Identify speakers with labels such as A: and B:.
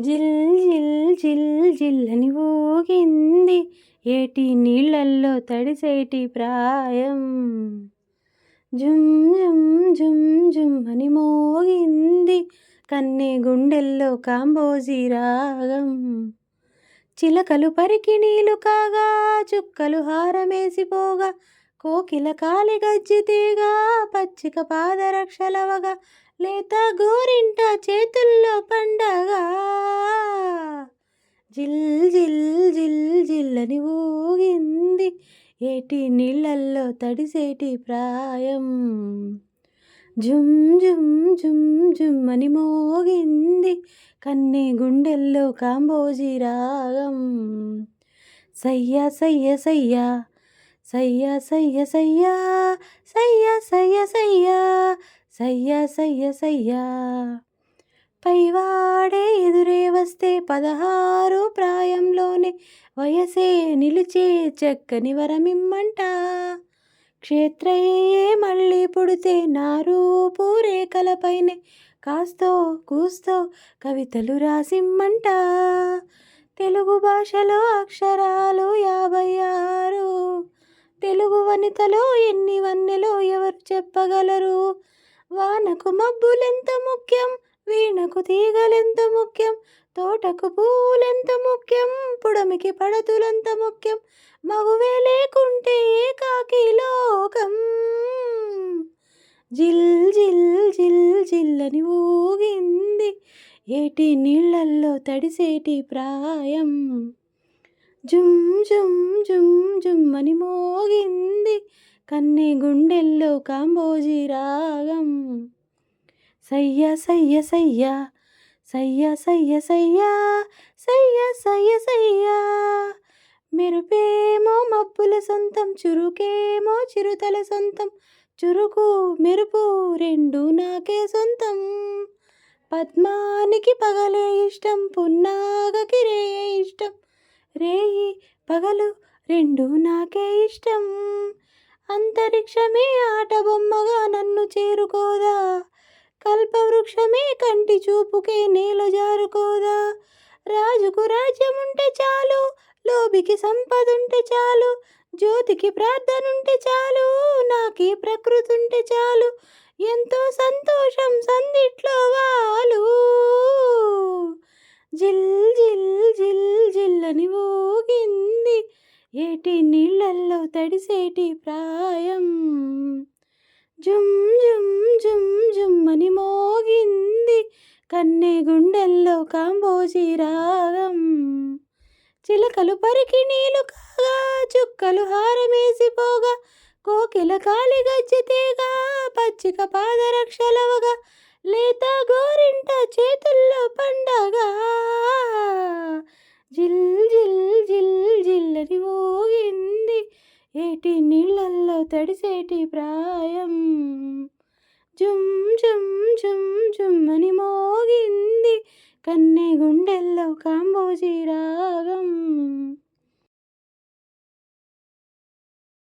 A: జిల్ జిల్ జిల్ జిల్లని ఊగింది ఏటి నీళ్ళల్లో తడిసేటి ప్రాయం. జుమ్ జుమ్ జుమ్ జుమ్ అని మోగింది కన్నె గుండెల్లో కాంబోజీ రాగం. చిలకలు పరికి నీళ్ళు కాగా చుక్కలు హారమేసిపోగా కోకిల కాలి గజ్జితీగా పచ్చిక పాదరక్షలవగా లేత గోరింట చేతుల్లో పండగ. జిల్ జిల్ జిల్ జిల్లని ఊగింది ఏటి నీళ్ళల్లో తడిసేటి ప్రాయం. జుమ్ జుమ్ జుమ్ జుమ్ అని మోగింది కన్నె గుండెల్లో కాంబోజీ రాగం. సయ్య సయ్య సయ్య సయ్య సయ్య సయ్య సయ్య సయ్య సయ్య సయ్య సయ్య సయ్యా. పైవాడే ఎదురే వస్తే పదహారు ప్రాయంలోనే వయసే నిలిచే చక్కని వరమిమ్మంట. క్షేత్రయ్యే మళ్ళీ పుడితే నా రూపు రేఖలపైనే కాస్తో కూస్తో కవితలు రాసిమ్మంట. తెలుగు భాషలో అక్షరాలు యాభై ఆరు. తెలుగు వనితలో ఎన్ని వన్నెలో ఎవరు చెప్పగలరు? వానకు మబ్బులెంత ముఖ్యం? వీణకు తీగలెంత ముఖ్యం? తోటకు పువ్వులెంత ముఖ్యం? పుడమికి పడతులంత ముఖ్యం? మగువే లేకుంటే కాకి లోకం. జిల్ జిల్ జిల్ జిల్లని ఊగింది. ఏటి నీళ్ళల్లో తడిసేటి ప్రాయం? జుమ్ జుమ్ జుమ్ జుమ్ అని మోగింది. కన్నె గుండెల్లో కాంబోజీ రాగం సయ్య సయ్య సయ్య. సయ్య సయ్య సయ్య. సయ్య సయ్య సయ్య. మెరుపేమో మబ్బుల సొంతం చురుకేమో చిరుతల సొంతం. చురుకు మెరుపు రెండు నాకే సొంతం. పద్మానికి పగలే ఇష్టం పున్నాగకి రేయే ఇష్టం. రేయి పగలు రెండు నాకే ఇష్టం. అంతరిక్షమే ఆట బొమ్మగా నన్ను చేరుకోదా? కల్పవృక్షమే కంటి చూపుకే నేల జారుకోదా? రాజుకు రాజ్యం ఉంటే చాలు లోబికి సంపదుంటే చాలు జ్యోతికి ప్రార్థన ఉంటే చాలు నాకి ప్రకృతి ఉంటే చాలు ఎంతో సంతోషం సందిట్లో వాలు. జిల్ జిల్ జిల్ జిల్లని ఊగింది ఏటి నీళ్ళల్లో తడిసేటి ప్రాయం. జుమ్ జుమ్ జుమ్ జుమ్ కన్నె గుండెల్లో కాంబోజీ రాగం. చిలకలు పరికి నీళ్ళు కాగా చుక్కలు హారమేసిపోగా కోకిల కాలి గజ్జితేగా పచ్చిక పాదరక్షలవగా లేత గోరింట చేతుల్లో పండగ. జిల్ జిల్ జిల్ జిల్లని ఊగింది ఏటి నీళ్ళల్లో తడిసేటి ప్రాయం. జుమ్ జుమ్ జుమ్ జుమ్ అని మోగింది కన్నె గుండెల్లో కాంబోజీ రాగం